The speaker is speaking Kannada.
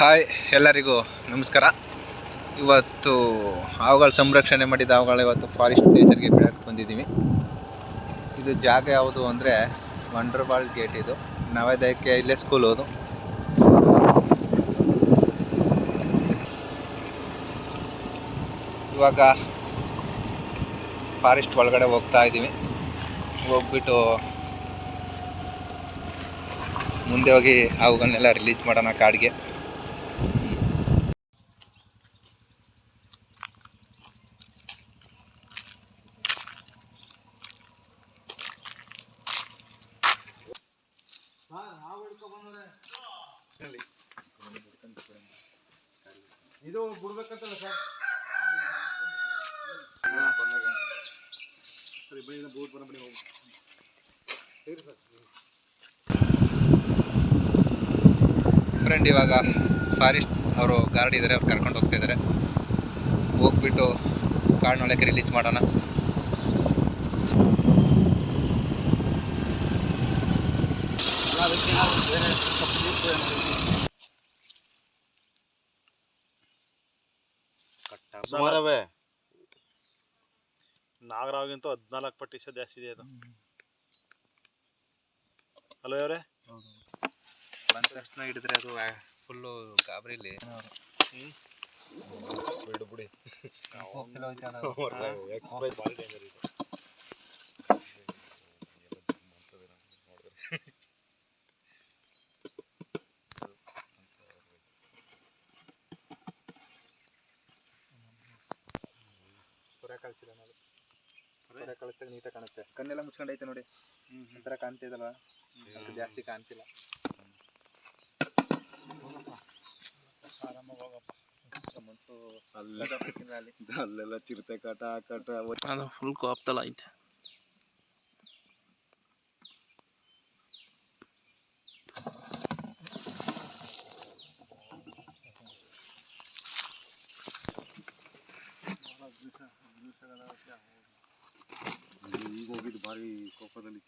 ಹಾಯ್, ಎಲ್ಲರಿಗೂ ನಮಸ್ಕಾರ. ಇವತ್ತು ಹಾವುಗಳ ಸಂರಕ್ಷಣೆ ಮಾಡಿದ ಹಾವುಗಳು ಇವತ್ತು ಫಾರೆಸ್ಟ್ ನೇಚರ್ಗೆ ಬಿಡಕ್ಕೆ ಬಂದಿದ್ದೀವಿ. ಇದು ಜಾಗ ಯಾವುದು ಅಂದರೆ ವಂಡರ್ಬಾಲ್ ಗೇಟ್ ಇದು. ನವೋದಯಕ್ಕೆ ಇಲ್ಲೇ ಸ್ಕೂಲ್ ಹೋದು. ಇವಾಗ ಫಾರೆಸ್ಟ್ ಒಳಗಡೆ ಹೋಗ್ತಾ ಇದ್ದೀವಿ. ಹೋಗ್ಬಿಟ್ಟು ಮುಂದೆ ಹೋಗಿ ಹಾವುಗಳನ್ನೆಲ್ಲ ರಿಲೀಸ್ ಮಾಡೋಣ ಕಾಡಿಗೆ. ಇದು ಬಿಡ್ಬೇಕಂತಲ್ಲ ಸರ್ ಸರಿ ಬೋಟ್ ಬರ ಬನ್ನಿ ಫ್ರೆಂಡ್ ಇವಾಗ ಫಾರೆಸ್ಟ್ ಅವರು ಗಾರ್ಡ್ ಇದ್ದಾರೆ ಅವ್ರು ಕರ್ಕೊಂಡು ಹೋಗ್ತಾ ಇದ್ದಾರೆ ಹೋಗ್ಬಿಟ್ಟು ಕಾಡಿನೊಳಗೆ ರಿಲೀಸ್ ಮಾಡೋಣ. ಸುಮಾರವೇ? ನಾಗರಾವ್ಗಿಂತ ಹದಿನಾಲ್ಕು ಪಟ್ಟೀಶ ಜಾಸ್ತಿ ಇದೆ ಅದು. ಹಲೋ ಅವರೇ ಬಂದ ತಕ್ಷಣ ಹಿಡಿದ್ರೆ ಅದು ಫುಲ್ಲು ಗಾಬರಿಲಿ. ಬಿಡು ಬಿಡಿ. ಎಕ್ಸ್ಪ್ರೆಸ್ ಭಾರಿ ಡೇಂಜರ್ ಇದು. ಹೊರ ಕಳ್ಸಿಲ್ಲ ನೋಡಿ. ಹೊರ ಕಳಿಸ್ದಾಗ ನೀಟಾಗಿ ಕಾಣುತ್ತೆ. ಕಣ್ಣೆಲ್ಲ ಮುಚ್ಕೊಂಡೈತೆ ನೋಡಿ. ಒಂಥರ ಕಾಣ್ತಿದಲ್ವ? ಅದು ಜಾಸ್ತಿ ಕಾಣ್ತಿಲ್ಲ. ಆರಾಮಾಗಿ ಹೋಗಪ್ಪ ಮತ್ತು ಅಲ್ಲೆಲ್ಲ ಅಲ್ಲಿ ಅಲ್ಲೆಲ್ಲ ಚಿರತೆ ಕಾಟ ಆ ಕಾಟ ಅದು ಫುಲ್ ಕೋಪ್ತಲ್ಲ ಐತೆ. ಭಾರಿ ಕೋಪದಲ್ಲಿ